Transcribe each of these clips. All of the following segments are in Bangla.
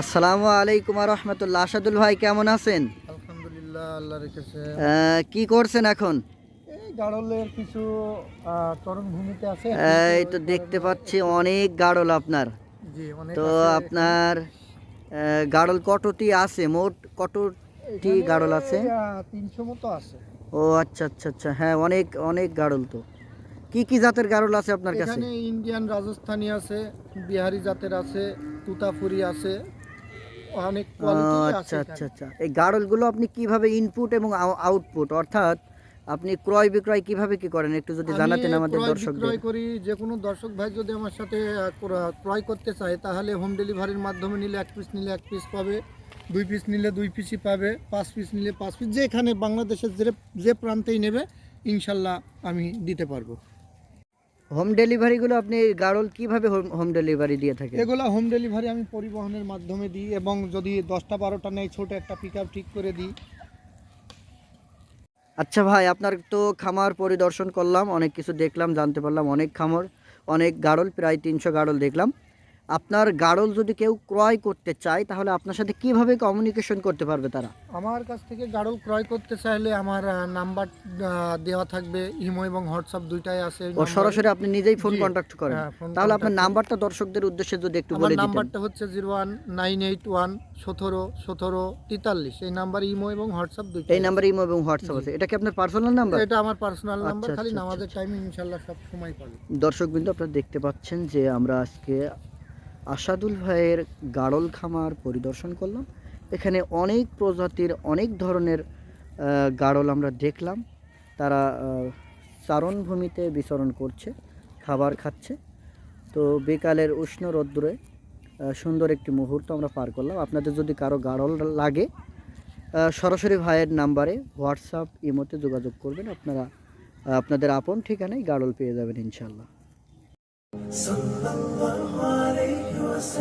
আসসালামু আলাইকুম রহমতুল্লাহ। আসাদুল ভাই কেমন আছেন? আলহামদুলিল্লাহ আল্লাহ রেখেছে কি করছেন এখন? এই গাড়লের কিছু তরুণ ভূমিতে আছে। এই তো দেখতে পাচ্ছি অনেক গাড়ল আপনার। তো আপনার গাড়ল কতটি আছে? মোট কতটি গাড়ল আছে? তিনশো মতো আছে। ও আচ্ছা আচ্ছা আচ্ছা। হ্যাঁ অনেক অনেক গাড়ল তো। কি কি জাতের গাড়ল আছে আপনার কাছে? ইন্ডিয়ান রাজস্থানী আছে বিহারি জাতের আছে তুতাপুরি আছে। অনেক আচ্ছা আচ্ছা আচ্ছা। এই গাড়লগুলো আপনি কীভাবে ইনপুট এবং আউটপুট অর্থাৎ আপনি ক্রয় বিক্রয় কীভাবে কি করেন? একটু যদি জানাতেন আমাদের দর্শক ক্রয় করি যে কোনো দর্শক ভাই যদি আমার সাথে ক্রয় করতে চায় তাহলে হোম ডেলিভারির মাধ্যমে নিলে এক পিস নিলে এক পিস পাবে দুই পিস নিলে দুই পিসই পাবে পাঁচ পিস নিলে পাঁচ পিস যেখানে বাংলাদেশের যে যে প্রান্তেই নেবে ইনশাল্লাহ আমি দিতে পারব। হোম ডেলিভারিগুলো আপনি গাড়ল কীভাবে হোম ডেলিভারি দিয়ে থাকে এগুলো হোম ডেলিভারি আমি পরিবহনের মাধ্যমে দিই এবং যদি দশটা বারোটা নেই ছোট একটা পিক ঠিক করে দিই। আচ্ছা ভাই আপনার তো খামার পরিদর্শন করলাম অনেক কিছু দেখলাম জানতে পারলাম অনেক খামার অনেক গাড়ল প্রায় তিনশো গাড়ল দেখলাম। আপনার গাড়ল যদি কেউ ক্রয় করতে চায় তাহলে আপনার সাথে কীভাবে কমিউনিকেশন করতে পারবে তারা? আমার কাছ থেকে গাড়ল ক্রয় করতে চাইলে আমার নাম্বার দেওয়া থাকবে ইমো এবং হোয়াটসঅ্যাপ দুইটাই আছে। ও সরাসরি আপনি নিজেই ফোন কন্ট্যাক্ট করেন। হ্যাঁ, তাহলে আপনার নাম্বারটা দর্শকদের উদ্দেশ্যে যদি একটু বলে দিতেন। নাম্বারটা হচ্ছে zero one nine eight one সতেরো সতেরো তেতাল্লিশ। এই নাম্বার ইমো এবং হোয়াটসঅ্যাপ দুইটাই এই নাম্বার ইমো এবং হোয়াটসঅ্যাপ আছে। এটা কি আপনার পার্সোনাল নাম্বার এটা আমার পার্সোনাল নাম্বার আচ্ছা, খালি আচ্ছা, নামাজের টাইমে ইনশাল্লাহ সব সময় পাবে দর্শক বিন্দু আপনারা দেখতে পাচ্ছেন যে আমরা আজকে আসাদুল ভাইয়ের গাড়ল খামার পরিদর্শন করলাম। এখানে অনেক প্রজাতির অনেক ধরনের গাড়ল আমরা দেখলাম। তারা চারণভূমিতে বিচরণ করছে খাবার খাচ্ছে। তো বিকালের উষ্ণ রোদ্দুরে আহ, সুন্দর একটি মুহূর্ত আমরা পার করলাম। আপনাদের যদি কারও গাড়ল লাগে সরাসরি ভাইয়ের নাম্বারে হোয়াটসঅ্যাপ ইমোতে যোগাযোগ করবেন। আপনারা আপনাদের আপন ঠিকানায় গাড়ল পেয়ে যাবেন ইনশাল্লাহ الله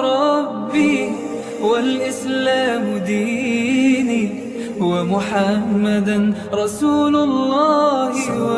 ربي والإسلام ديني ومحمدا رسول الله.